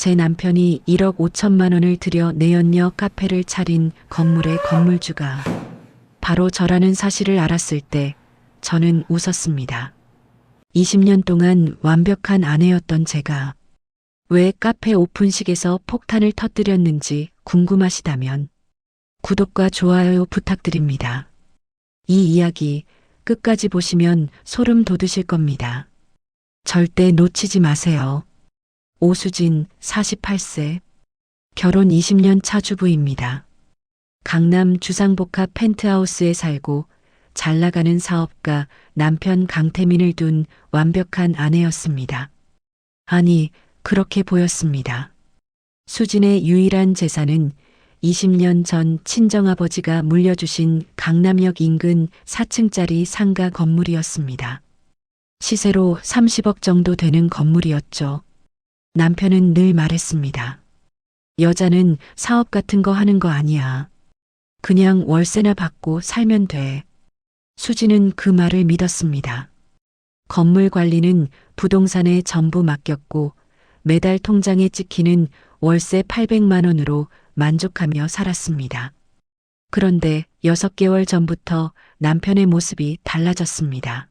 제 남편이 1억 5천만 원을 들여 내연녀 카페를 차린 건물의 건물주가 바로 저라는 사실을 알았을 때 저는 웃었습니다. 20년 동안 완벽한 아내였던 제가 왜 카페 오픈식에서 폭탄을 터뜨렸는지 궁금하시다면 구독과 좋아요 부탁드립니다. 이 이야기 끝까지 보시면 소름 돋으실 겁니다. 절대 놓치지 마세요. 오수진 48세 결혼 20년 차 주부입니다. 강남 주상복합 펜트하우스에 살고 잘 나가는 사업가 남편 강태민을 둔 완벽한 아내였습니다. 아니, 그렇게 보였습니다. 수진의 유일한 재산은 20년 전 친정아버지가 물려주신 강남역 인근 4층짜리 상가 건물이었습니다. 시세로 30억 정도 되는 건물이었죠. 남편은 늘 말했습니다. 여자는 사업 같은 거 하는 거 아니야. 그냥 월세나 받고 살면 돼. 수지는 그 말을 믿었습니다. 건물 관리는 부동산에 전부 맡겼고 매달 통장에 찍히는 월세 800만 원으로 만족하며 살았습니다. 그런데 6개월 전부터 남편의 모습이 달라졌습니다.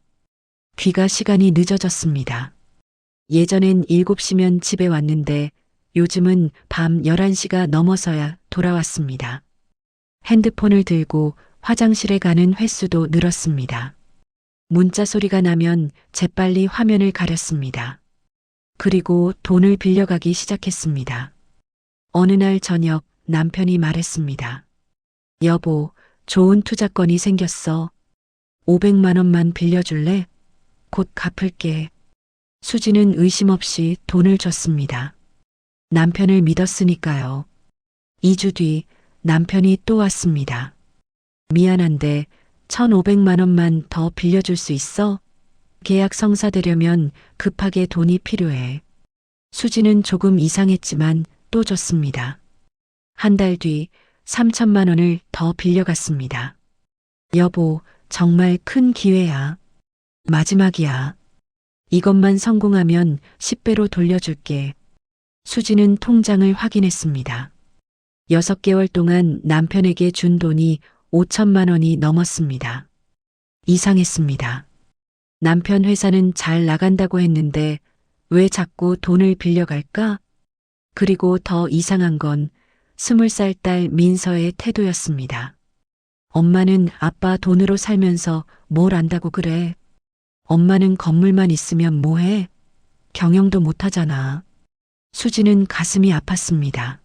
귀가 시간이 늦어졌습니다. 예전엔 7시면 집에 왔는데 요즘은 밤 11시가 넘어서야 돌아왔습니다. 핸드폰을 들고 화장실에 가는 횟수도 늘었습니다. 문자 소리가 나면 재빨리 화면을 가렸습니다. 그리고 돈을 빌려가기 시작했습니다. 어느 날 저녁 남편이 말했습니다. 여보, 좋은 투자건이 생겼어. 500만 원만 빌려줄래? 곧 갚을게. 수지는 의심 없이 돈을 줬습니다. 남편을 믿었으니까요. 2주 뒤 남편이 또 왔습니다. 미안한데 1,500만 원만 더 빌려줄 수 있어? 계약 성사되려면 급하게 돈이 필요해. 수지는 조금 이상했지만 또 줬습니다. 한 달 뒤 3천만 원을 더 빌려갔습니다. 여보, 정말 큰 기회야. 마지막이야. 이것만 성공하면 10배로 돌려줄게. 수지는 통장을 확인했습니다. 6개월 동안 남편에게 준 돈이 5천만 원이 넘었습니다. 이상했습니다. 남편 회사는 잘 나간다고 했는데 왜 자꾸 돈을 빌려갈까? 그리고 더 이상한 건 스물 살 딸 민서의 태도였습니다. 엄마는 아빠 돈으로 살면서 뭘 안다고 그래? 엄마는 건물만 있으면 뭐해? 경영도 못하잖아. 수지는 가슴이 아팠습니다.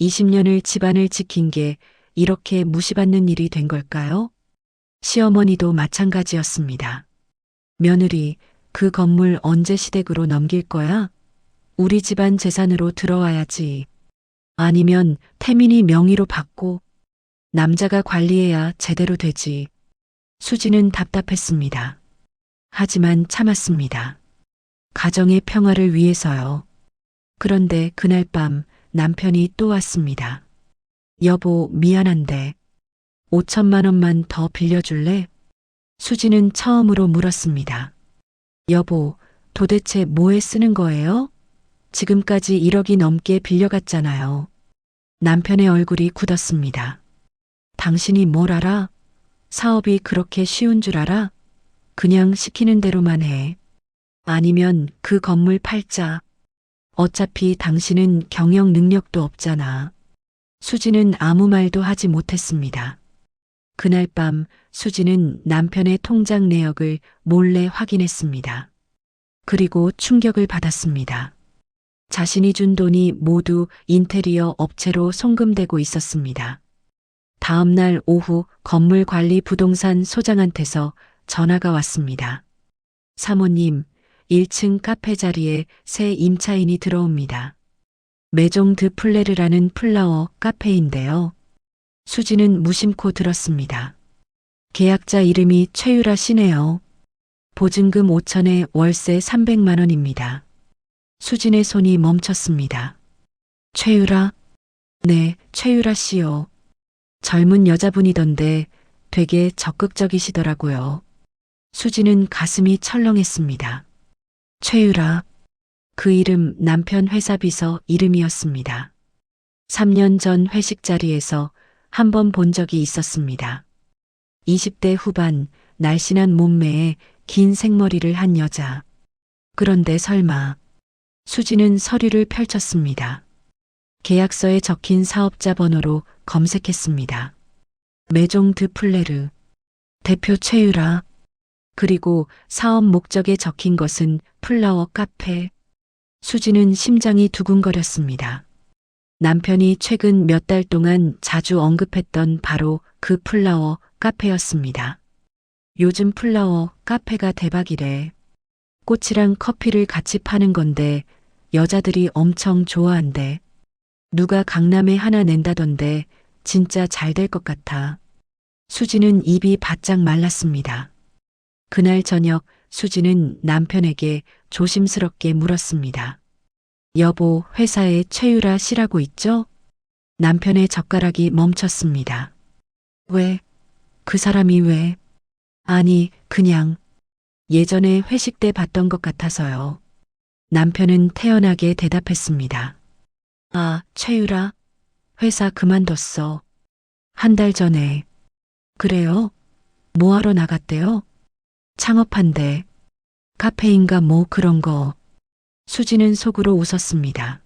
20년을 집안을 지킨 게 이렇게 무시받는 일이 된 걸까요? 시어머니도 마찬가지였습니다. 며느리, 그 건물 언제 시댁으로 넘길 거야? 우리 집안 재산으로 들어와야지. 아니면 태민이 명의로 받고 남자가 관리해야 제대로 되지. 수지는 답답했습니다. 하지만 참았습니다. 가정의 평화를 위해서요. 그런데 그날 밤 남편이 또 왔습니다. 여보, 미안한데 5천만 원만 더 빌려줄래? 수지는 처음으로 물었습니다. 여보, 도대체 뭐에 쓰는 거예요? 지금까지 1억이 넘게 빌려갔잖아요. 남편의 얼굴이 굳었습니다. 당신이 뭘 알아? 사업이 그렇게 쉬운 줄 알아? 그냥 시키는 대로만 해. 아니면 그 건물 팔자. 어차피 당신은 경영 능력도 없잖아. 수지는 아무 말도 하지 못했습니다. 그날 밤 수지는 남편의 통장 내역을 몰래 확인했습니다. 그리고 충격을 받았습니다. 자신이 준 돈이 모두 인테리어 업체로 송금되고 있었습니다. 다음 날 오후 건물 관리 부동산 소장한테서 전화가 왔습니다. 사모님, 1층 카페 자리에 새 임차인이 들어옵니다. 메종 드 플레르라는 플라워 카페인데요. 수지는 무심코 들었습니다. 계약자 이름이 최유라 씨네요. 보증금 5천에 월세 300만 원입니다. 수진의 손이 멈췄습니다. 최유라? 네, 최유라 씨요. 젊은 여자분이던데 되게 적극적이시더라고요. 수지는 가슴이 철렁했습니다. 최유라, 그 이름 남편 회사 비서 이름이었습니다. 3년 전 회식 자리에서 한 번 본 적이 있었습니다. 20대 후반 날씬한 몸매에 긴 생머리를 한 여자. 그런데 설마 수지는 서류를 펼쳤습니다. 계약서에 적힌 사업자 번호로 검색했습니다. 메종 드 플레르, 대표 최유라, 그리고 사업 목적에 적힌 것은 플라워 카페. 수지는 심장이 두근거렸습니다. 남편이 최근 몇 달 동안 자주 언급했던 바로 그 플라워 카페였습니다. 요즘 플라워 카페가 대박이래. 꽃이랑 커피를 같이 파는 건데 여자들이 엄청 좋아한대. 누가 강남에 하나 낸다던데 진짜 잘 될 것 같아. 수지는 입이 바짝 말랐습니다. 그날 저녁 수지는 남편에게 조심스럽게 물었습니다. 여보, 회사에 최유라 씨라고 있죠? 남편의 젓가락이 멈췄습니다. 왜? 그 사람이 왜? 아니, 그냥 예전에 회식 때 봤던 것 같아서요. 남편은 태연하게 대답했습니다. 아, 최유라? 회사 그만뒀어. 한 달 전에. 그래요? 뭐하러 나갔대요? 창업한대. 카페인가 뭐 그런 거. 수지는 속으로 웃었습니다.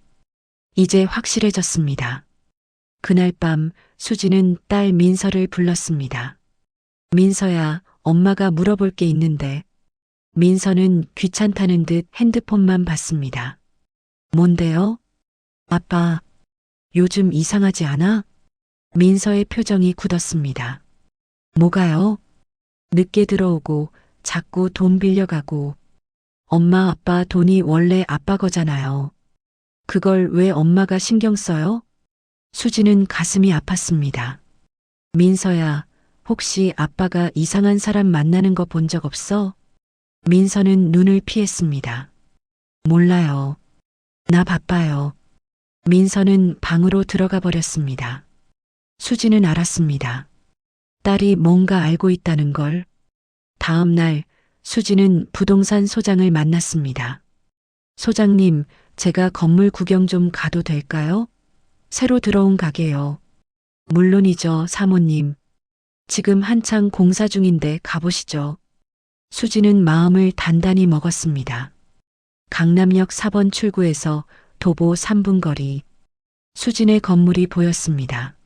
이제 확실해졌습니다. 그날 밤 수지는 딸 민서를 불렀습니다. 민서야, 엄마가 물어볼 게 있는데. 민서는 귀찮다는 듯 핸드폰만 봤습니다. 뭔데요? 아빠, 요즘 이상하지 않아? 민서의 표정이 굳었습니다. 뭐가요? 늦게 들어오고 자꾸 돈 빌려가고 엄마 아빠 돈이 원래 아빠 거잖아요. 그걸 왜 엄마가 신경 써요? 수지는 가슴이 아팠습니다. 민서야, 혹시 아빠가 이상한 사람 만나는 거 본 적 없어? 민서는 눈을 피했습니다. 몰라요. 나 바빠요. 민서는 방으로 들어가 버렸습니다. 수지는 알았습니다. 딸이 뭔가 알고 있다는 걸. 다음 날 수지는 부동산 소장을 만났습니다. 소장님, 제가 건물 구경 좀 가도 될까요? 새로 들어온 가게요. 물론이죠, 사모님. 지금 한창 공사 중인데 가보시죠. 수지는 마음을 단단히 먹었습니다. 강남역 4번 출구에서 도보 3분 거리. 수진의 건물이 보였습니다.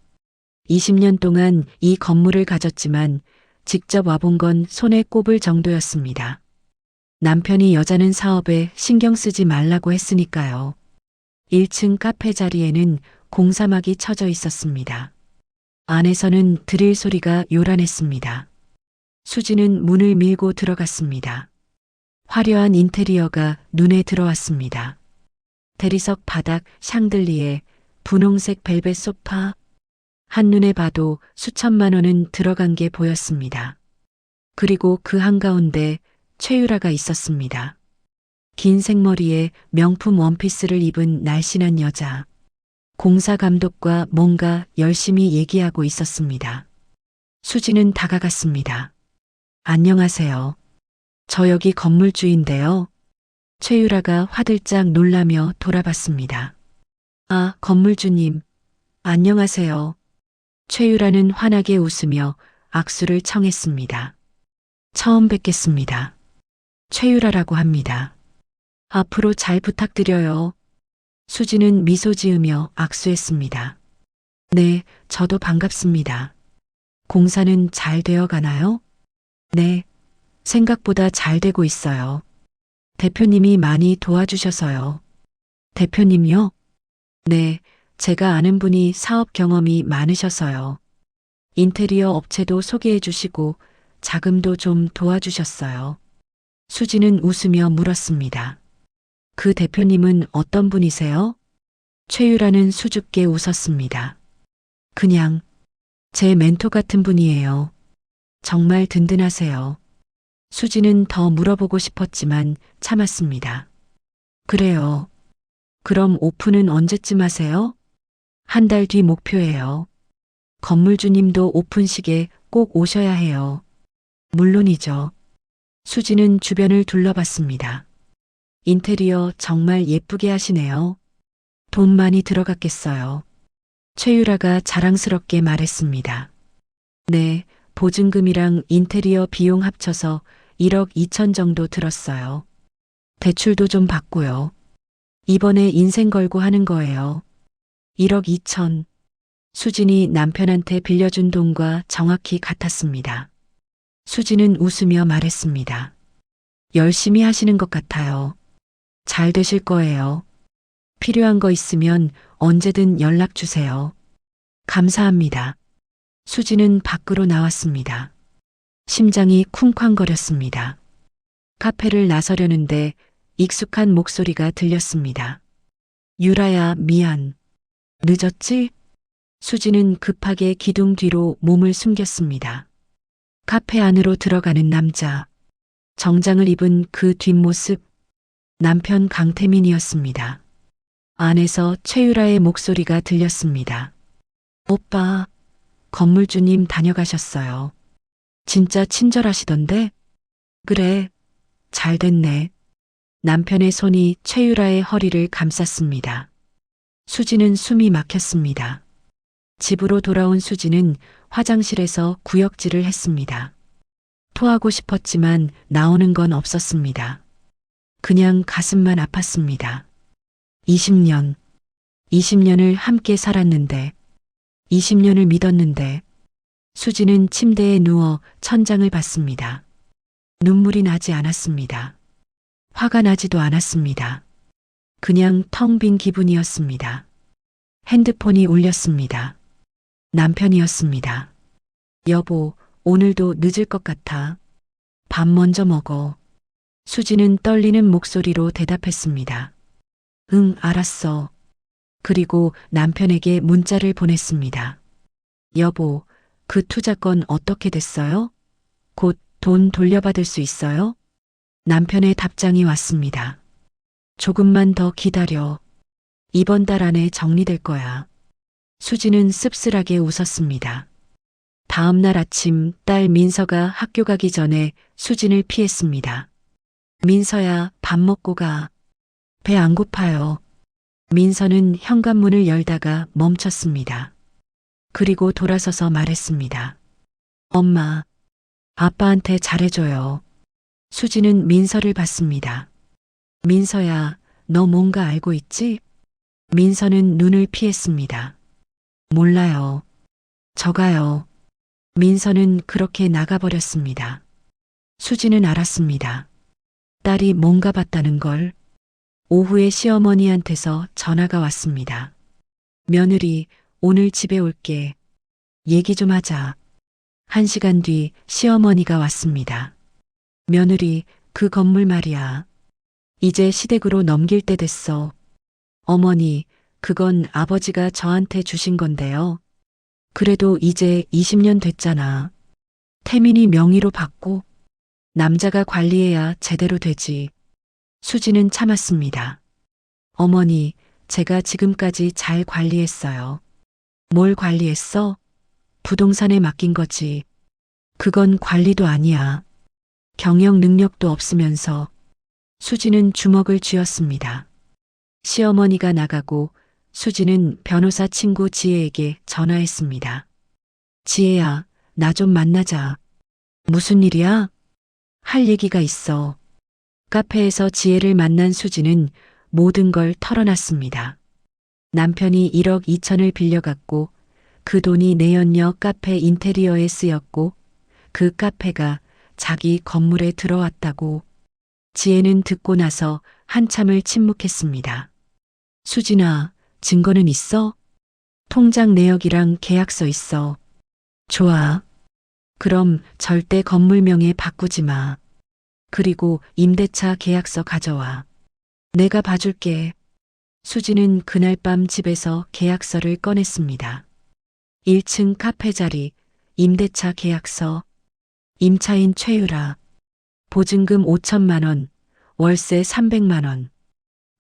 20년 동안 이 건물을 가졌지만 직접 와본 건 손에 꼽을 정도였습니다. 남편이 여자는 사업에 신경 쓰지 말라고 했으니까요. 1층 카페 자리에는 공사막이 쳐져 있었습니다. 안에서는 드릴 소리가 요란했습니다. 수지는 문을 밀고 들어갔습니다. 화려한 인테리어가 눈에 들어왔습니다. 대리석 바닥 샹들리에 분홍색 벨벳 소파, 한눈에 봐도 수천만 원은 들어간 게 보였습니다. 그리고 그 한가운데 최유라가 있었습니다. 긴 생머리에 명품 원피스를 입은 날씬한 여자. 공사 감독과 뭔가 열심히 얘기하고 있었습니다. 수지는 다가갔습니다. 안녕하세요. 저 여기 건물주인데요. 최유라가 화들짝 놀라며 돌아봤습니다. 아, 건물주님. 안녕하세요. 최유라는 환하게 웃으며 악수를 청했습니다. 처음 뵙겠습니다. 최유라라고 합니다. 앞으로 잘 부탁드려요. 수지는 미소 지으며 악수했습니다. 네, 저도 반갑습니다. 공사는 잘 되어 가나요? 네, 생각보다 잘 되고 있어요. 대표님이 많이 도와주셔서요. 대표님요? 네, 제가 아는 분이 사업 경험이 많으셔서요. 인테리어 업체도 소개해 주시고 자금도 좀 도와주셨어요. 수지는 웃으며 물었습니다. 그 대표님은 어떤 분이세요? 최유라는 수줍게 웃었습니다. 그냥 제 멘토 같은 분이에요. 정말 든든하세요. 수지는 더 물어보고 싶었지만 참았습니다. 그래요. 그럼 오픈은 언제쯤 하세요? 한 달 뒤 목표예요. 건물주님도 오픈식에 꼭 오셔야 해요. 물론이죠. 수지는 주변을 둘러봤습니다. 인테리어 정말 예쁘게 하시네요. 돈 많이 들어갔겠어요. 최유라가 자랑스럽게 말했습니다. 네, 보증금이랑 인테리어 비용 합쳐서 1억 2천 정도 들었어요. 대출도 좀 받고요. 이번에 인생 걸고 하는 거예요. 1억 2천. 수진이 남편한테 빌려준 돈과 정확히 같았습니다. 수진은 웃으며 말했습니다. 열심히 하시는 것 같아요. 잘 되실 거예요. 필요한 거 있으면 언제든 연락 주세요. 감사합니다. 수진은 밖으로 나왔습니다. 심장이 쿵쾅거렸습니다. 카페를 나서려는데 익숙한 목소리가 들렸습니다. 유라야, 미안. 늦었지? 수지는 급하게 기둥 뒤로 몸을 숨겼습니다. 카페 안으로 들어가는 남자. 정장을 입은 그 뒷모습. 남편 강태민이었습니다. 안에서 최유라의 목소리가 들렸습니다. 오빠, 건물주님 다녀가셨어요. 진짜 친절하시던데? 그래, 잘 됐네. 남편의 손이 최유라의 허리를 감쌌습니다. 수지는 숨이 막혔습니다. 집으로 돌아온 수지는 화장실에서 구역질을 했습니다. 토하고 싶었지만 나오는 건 없었습니다. 그냥 가슴만 아팠습니다. 20년, 20년을 함께 살았는데, 20년을 믿었는데, 수지는 침대에 누워 천장을 봤습니다. 눈물이 나지 않았습니다. 화가 나지도 않았습니다. 그냥 텅 빈 기분이었습니다. 핸드폰이 울렸습니다. 남편이었습니다. 여보, 오늘도 늦을 것 같아. 밥 먼저 먹어. 수지는 떨리는 목소리로 대답했습니다. 응, 알았어. 그리고 남편에게 문자를 보냈습니다. 여보, 그 투자건 어떻게 됐어요? 곧 돈 돌려받을 수 있어요? 남편의 답장이 왔습니다. 조금만 더 기다려. 이번 달 안에 정리될 거야. 수지는 씁쓸하게 웃었습니다. 다음 날 아침 딸 민서가 학교 가기 전에 수진을 피했습니다. 민서야, 밥 먹고 가. 배 안 고파요. 민서는 현관문을 열다가 멈췄습니다. 그리고 돌아서서 말했습니다. 엄마, 아빠한테 잘해줘요. 수지는 민서를 봤습니다. 민서야, 너 뭔가 알고 있지? 민서는 눈을 피했습니다. 몰라요. 저가요. 민서는 그렇게 나가버렸습니다. 수지는 알았습니다. 딸이 뭔가 봤다는 걸. 오후에 시어머니한테서 전화가 왔습니다. 며느리, 오늘 집에 올게. 얘기 좀 하자. 한 시간 뒤 시어머니가 왔습니다. 며느리, 그 건물 말이야. 이제 시댁으로 넘길 때 됐어. 어머니, 그건 아버지가 저한테 주신 건데요. 그래도 이제 20년 됐잖아. 태민이 명의로 받고 남자가 관리해야 제대로 되지. 수지는 참았습니다. 어머니, 제가 지금까지 잘 관리했어요. 뭘 관리했어? 부동산에 맡긴 거지. 그건 관리도 아니야. 경영 능력도 없으면서 수지는 주먹을 쥐었습니다. 시어머니가 나가고 수지는 변호사 친구 지혜에게 전화했습니다. 지혜야, 나 좀 만나자. 무슨 일이야? 할 얘기가 있어. 카페에서 지혜를 만난 수지는 모든 걸 털어놨습니다. 남편이 1억 2천을 빌려갔고 그 돈이 내연녀 카페 인테리어에 쓰였고 그 카페가 자기 건물에 들어왔다고 지혜는 듣고 나서 한참을 침묵했습니다. 수진아, 증거는 있어? 통장 내역이랑 계약서 있어. 좋아. 그럼 절대 건물명에 바꾸지 마. 그리고 임대차 계약서 가져와. 내가 봐줄게. 수지는 그날 밤 집에서 계약서를 꺼냈습니다. 1층 카페 자리, 임대차 계약서, 임차인 최유라, 보증금 5천만 원, 월세 300만 원,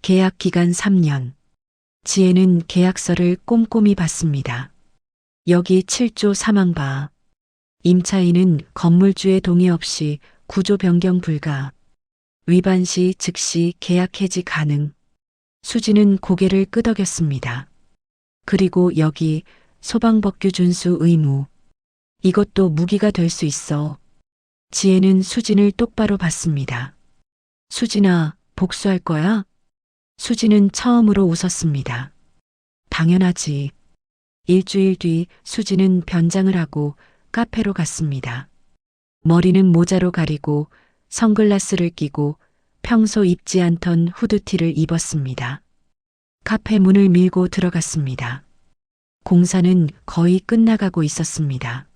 계약 기간 3년. 지혜는 계약서를 꼼꼼히 봤습니다. 여기 7조 사망바. 임차인은 건물주의 동의 없이 구조 변경 불가. 위반 시 즉시 계약 해지 가능. 수지는 고개를 끄덕였습니다. 그리고 여기 소방법규 준수 의무. 이것도 무기가 될 수 있어. 지혜는 수진을 똑바로 봤습니다. 수진아, 복수할 거야? 수진은 처음으로 웃었습니다. 당연하지. 일주일 뒤 수진은 변장을 하고 카페로 갔습니다. 머리는 모자로 가리고 선글라스를 끼고 평소 입지 않던 후드티를 입었습니다. 카페 문을 밀고 들어갔습니다. 공사는 거의 끝나가고 있었습니다.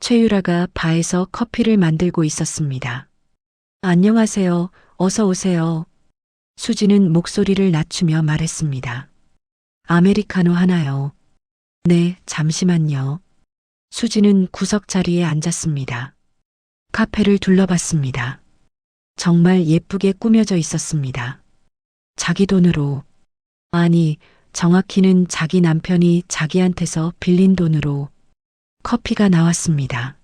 최유라가 바에서 커피를 만들고 있었습니다. 안녕하세요. 어서 오세요. 수지는 목소리를 낮추며 말했습니다. 아메리카노 하나요. 네, 잠시만요. 수지는 구석 자리에 앉았습니다. 카페를 둘러봤습니다. 정말 예쁘게 꾸며져 있었습니다. 자기 돈으로. 아니, 정확히는 자기 남편이 자기한테서 빌린 돈으로 커피가 나왔습니다.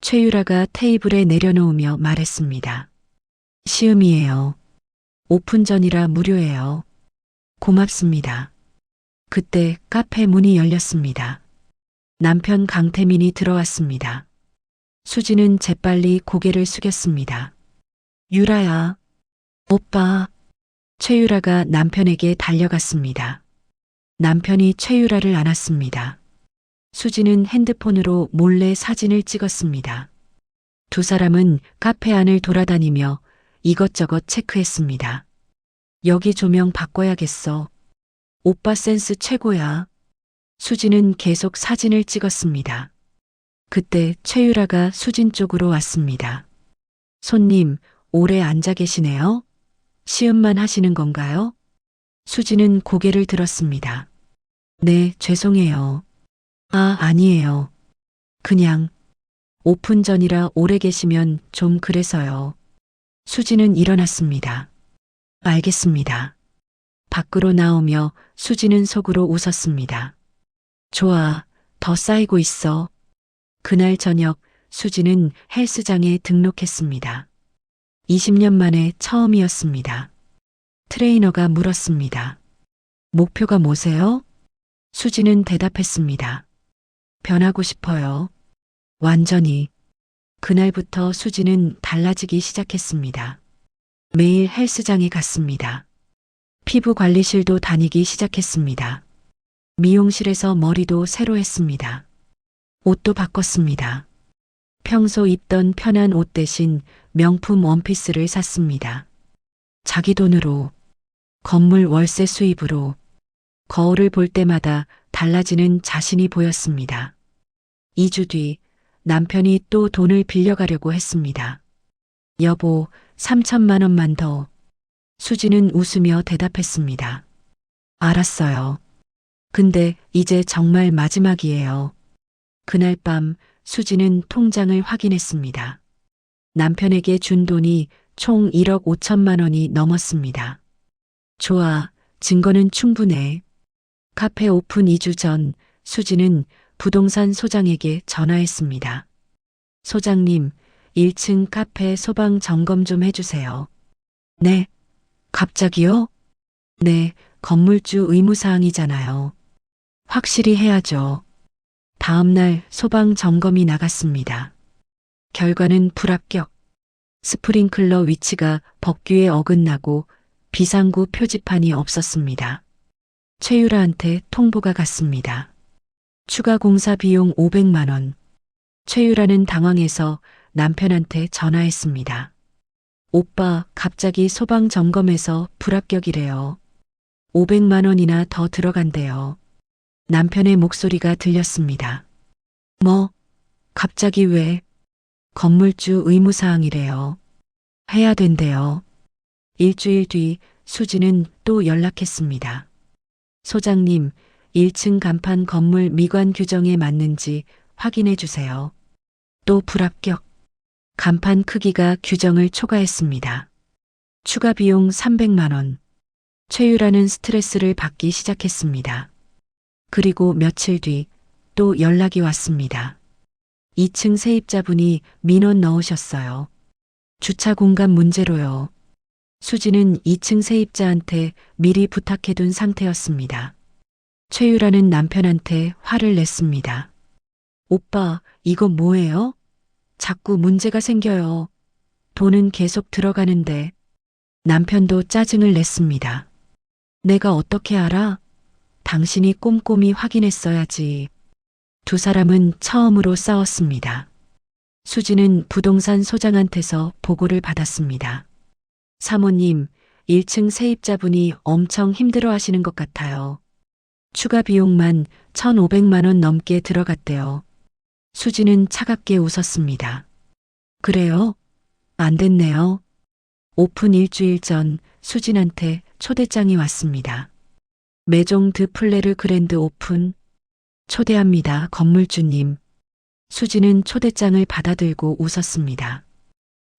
최유라가 테이블에 내려놓으며 말했습니다. 시음이에요. 오픈 전이라 무료예요. 고맙습니다. 그때 카페 문이 열렸습니다. 남편 강태민이 들어왔습니다. 수지는 재빨리 고개를 숙였습니다. 유라야. 오빠. 최유라가 남편에게 달려갔습니다. 남편이 최유라를 안았습니다. 수지는 핸드폰으로 몰래 사진을 찍었습니다. 두 사람은 카페 안을 돌아다니며 이것저것 체크했습니다. 여기 조명 바꿔야겠어. 오빠 센스 최고야. 수지는 계속 사진을 찍었습니다. 그때 최유라가 수진 쪽으로 왔습니다. 손님, 오래 앉아 계시네요? 시음만 하시는 건가요? 수지는 고개를 들었습니다. 네, 죄송해요. 아, 아니에요. 그냥 오픈 전이라 오래 계시면 좀 그래서요. 수지는 일어났습니다. 알겠습니다. 밖으로 나오며 수지는 속으로 웃었습니다. 좋아, 더 쌓이고 있어. 그날 저녁 수지는 헬스장에 등록했습니다. 20년 만에 처음이었습니다. 트레이너가 물었습니다. 목표가 뭐세요? 수지는 대답했습니다. 변하고 싶어요. 완전히. 그날부터 수지는 달라지기 시작했습니다. 매일 헬스장에 갔습니다. 피부 관리실도 다니기 시작했습니다. 미용실에서 머리도 새로 했습니다. 옷도 바꿨습니다. 평소 입던 편한 옷 대신 명품 원피스를 샀습니다. 자기 돈으로, 건물 월세 수입으로, 거울을 볼 때마다 달라지는 자신이 보였습니다. 2주 뒤 남편이 또 돈을 빌려가려고 했습니다. 여보, 3천만 원만 더. 수지는 웃으며 대답했습니다. 알았어요. 근데 이제 정말 마지막이에요. 그날 밤 수지는 통장을 확인했습니다. 남편에게 준 돈이 총 1억 5천만 원이 넘었습니다. 좋아, 증거는 충분해. 카페 오픈 2주 전 수지는 부동산 소장에게 전화했습니다. 소장님, 1층 카페 소방 점검 좀 해주세요. 네. 갑자기요? 네, 건물주 의무사항이잖아요. 확실히 해야죠. 다음날 소방 점검이 나갔습니다. 결과는 불합격. 스프링클러 위치가 법규에 어긋나고 비상구 표지판이 없었습니다. 최유라한테 통보가 갔습니다. 추가 공사 비용 500만 원. 최유라는 당황해서 남편한테 전화했습니다. 오빠, 갑자기 소방 점검에서 불합격이래요. 500만 원이나 더 들어간대요. 남편의 목소리가 들렸습니다. 뭐, 갑자기 왜? 건물주 의무사항이래요. 해야 된대요. 일주일 뒤 수지는 또 연락했습니다. 소장님, 1층 간판 건물 미관 규정에 맞는지 확인해 주세요. 또 불합격. 간판 크기가 규정을 초과했습니다. 추가 비용 300만 원. 최유라는 스트레스를 받기 시작했습니다. 그리고 며칠 뒤 또 연락이 왔습니다. 2층 세입자분이 민원 넣으셨어요. 주차 공간 문제로요. 수지는 2층 세입자한테 미리 부탁해둔 상태였습니다. 최유라는 남편한테 화를 냈습니다. 오빠, 이거 뭐예요? 자꾸 문제가 생겨요. 돈은 계속 들어가는데. 남편도 짜증을 냈습니다. 내가 어떻게 알아? 당신이 꼼꼼히 확인했어야지. 두 사람은 처음으로 싸웠습니다. 수지는 부동산 소장한테서 보고를 받았습니다. 사모님, 1층 세입자분이 엄청 힘들어 하시는 것 같아요. 추가 비용만 1,500만 원 넘게 들어갔대요. 수지는 차갑게 웃었습니다. 그래요? 안 됐네요. 오픈 일주일 전 수진한테 초대장이 왔습니다. 메종 드 플레르 그랜드 오픈. 초대합니다, 건물주님. 수지는 초대장을 받아들고 웃었습니다.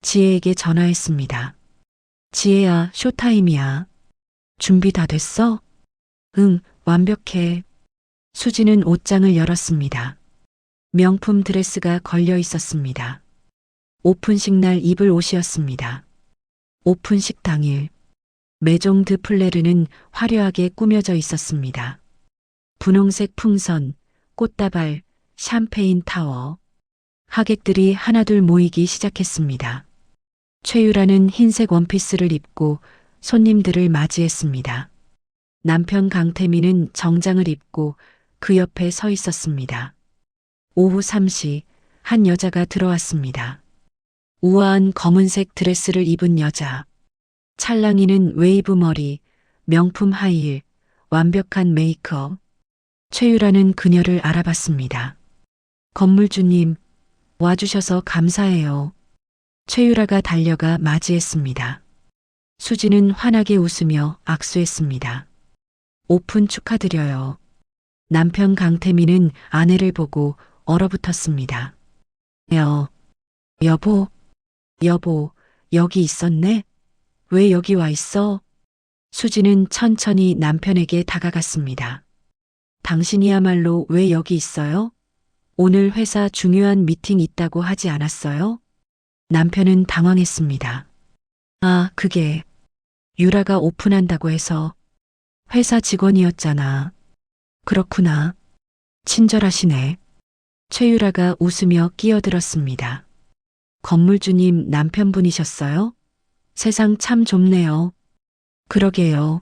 지혜에게 전화했습니다. 지혜야, 쇼타임이야. 준비 다 됐어? 응, 완벽해. 수지는 옷장을 열었습니다. 명품 드레스가 걸려 있었습니다. 오픈식 날 입을 옷이었습니다. 오픈식 당일, 메종 드 플레르는 화려하게 꾸며져 있었습니다. 분홍색 풍선, 꽃다발, 샴페인 타워. 하객들이 하나둘 모이기 시작했습니다. 최유라는 흰색 원피스를 입고 손님들을 맞이했습니다. 남편 강태민은 정장을 입고 그 옆에 서 있었습니다. 오후 3시 한 여자가 들어왔습니다. 우아한 검은색 드레스를 입은 여자. 찰랑이는 웨이브 머리, 명품 하이힐, 완벽한 메이크업. 최유라는 그녀를 알아봤습니다. 건물주님, 와주셔서 감사해요. 최유라가 달려가 맞이했습니다. 수지는 환하게 웃으며 악수했습니다. 오픈 축하드려요. 남편 강태민은 아내를 보고 얼어붙었습니다. 여, 여보, 여보, 여기 있었네? 왜 여기 와 있어? 수지는 천천히 남편에게 다가갔습니다. 당신이야말로 왜 여기 있어요? 오늘 회사 중요한 미팅 있다고 하지 않았어요? 남편은 당황했습니다. 아, 그게 유라가 오픈한다고 해서 회사 직원이었잖아. 그렇구나. 친절하시네. 최유라가 웃으며 끼어들었습니다. 건물주님 남편분이셨어요? 세상 참 좁네요. 그러게요.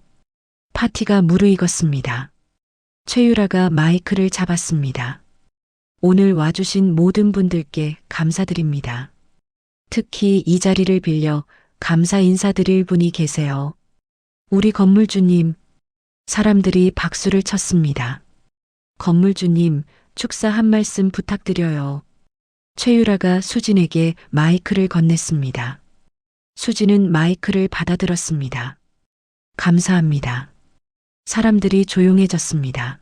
파티가 무르익었습니다. 최유라가 마이크를 잡았습니다. 오늘 와주신 모든 분들께 감사드립니다. 특히 이 자리를 빌려 감사 인사드릴 분이 계세요. 우리 건물주님, 사람들이 박수를 쳤습니다. 건물주님, 축사 한 말씀 부탁드려요. 최유라가 수진에게 마이크를 건넸습니다. 수진은 마이크를 받아들었습니다. 감사합니다. 사람들이 조용해졌습니다.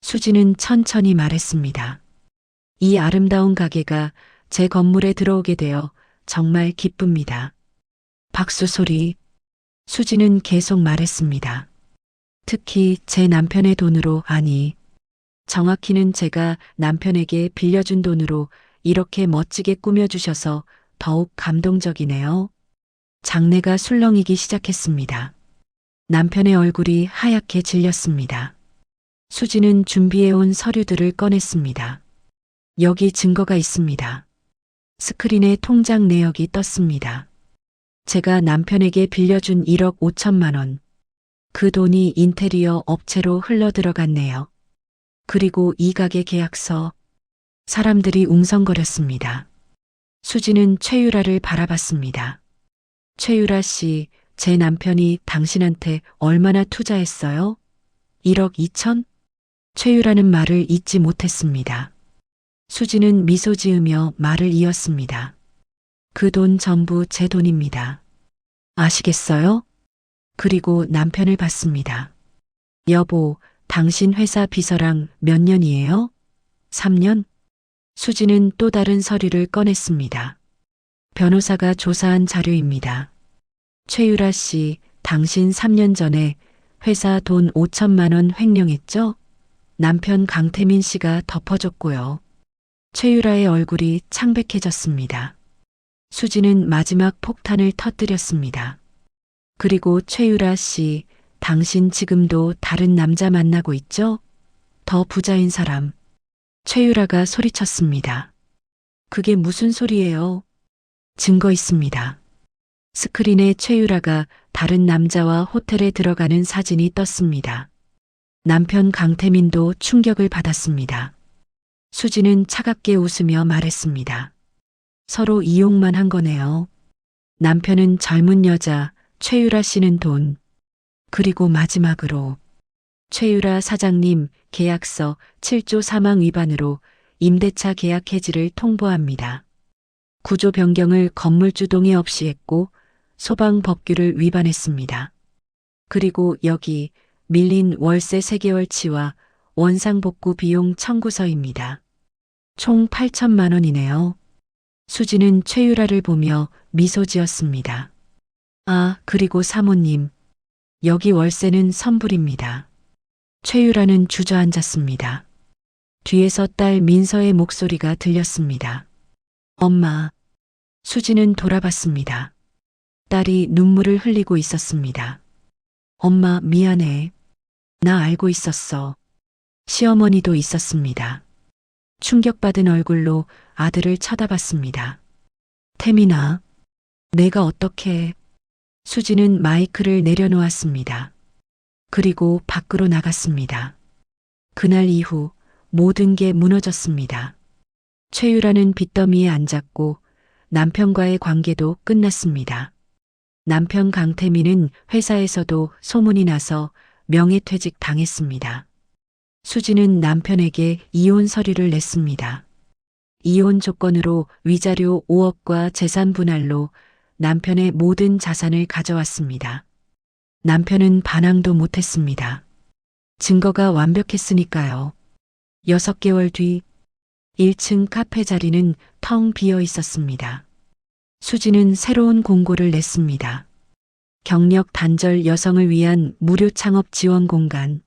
수진은 천천히 말했습니다. 이 아름다운 가게가 제 건물에 들어오게 되어 정말 기쁩니다. 박수 소리. 수진은 계속 말했습니다. 특히 제 남편의 돈으로 아니, 정확히는 제가 남편에게 빌려준 돈으로 이렇게 멋지게 꾸며주셔서 더욱 감동적이네요. 장내가 술렁이기 시작했습니다. 남편의 얼굴이 하얗게 질렸습니다. 수지는 준비해온 서류들을 꺼냈습니다. 여기 증거가 있습니다. 스크린에 통장 내역이 떴습니다. 제가 남편에게 빌려준 1억 5천만 원. 그 돈이 인테리어 업체로 흘러 들어갔네요. 그리고 이 가게 계약서. 사람들이 웅성거렸습니다. 수지는 최유라를 바라봤습니다. 최유라 씨, 제 남편이 당신한테 얼마나 투자했어요? 1억 2천? 최유라는 말을 잊지 못했습니다. 수지는 미소 지으며 말을 이었습니다. 그 돈 전부 제 돈입니다. 아시겠어요? 그리고 남편을 봤습니다. 여보, 당신 회사 비서랑 몇 년이에요? 3년? 수지는 또 다른 서류를 꺼냈습니다. 변호사가 조사한 자료입니다. 최유라 씨, 당신 3년 전에 회사 돈 5천만 원 횡령했죠? 남편 강태민 씨가 덮어줬고요. 최유라의 얼굴이 창백해졌습니다. 수지는 마지막 폭탄을 터뜨렸습니다. 그리고 최유라 씨, 당신 지금도 다른 남자 만나고 있죠? 더 부자인 사람. 최유라가 소리쳤습니다. 그게 무슨 소리예요? 증거 있습니다. 스크린에 최유라가 다른 남자와 호텔에 들어가는 사진이 떴습니다. 남편 강태민도 충격을 받았습니다. 수지는 차갑게 웃으며 말했습니다. 서로 이용만 한 거네요. 남편은 젊은 여자, 최유라 씨는 돈. 그리고 마지막으로 최유라 사장님 계약서 7조 사망 위반으로 임대차 계약 해지를 통보합니다. 구조 변경을 건물주 동의 없이 했고 소방 법규를 위반했습니다. 그리고 여기 밀린 월세 3개월치와 원상복구 비용 청구서입니다. 총 8천만 원이네요. 수지는 최유라를 보며 미소 지었습니다. 아, 그리고 사모님. 여기 월세는 선불입니다. 최유라는 주저앉았습니다. 뒤에서 딸 민서의 목소리가 들렸습니다. 엄마. 수지는 돌아봤습니다. 딸이 눈물을 흘리고 있었습니다. 엄마, 미안해. 나 알고 있었어. 시어머니도 있었습니다. 충격받은 얼굴로 아들을 쳐다봤습니다. 태민아, 내가 어떻게... 수지는 마이크를 내려놓았습니다. 그리고 밖으로 나갔습니다. 그날 이후 모든 게 무너졌습니다. 최유라는 빚더미에 앉았고 남편과의 관계도 끝났습니다. 남편 강태민은 회사에서도 소문이 나서 명예퇴직 당했습니다. 수지는 남편에게 이혼 서류를 냈습니다. 이혼 조건으로 위자료 5억과 재산 분할로 남편의 모든 자산을 가져왔습니다. 남편은 반항도 못했습니다. 증거가 완벽했으니까요. 6개월 뒤 1층 카페 자리는 텅 비어 있었습니다. 수지는 새로운 공고를 냈습니다. 경력 단절 여성을 위한 무료 창업 지원 공간.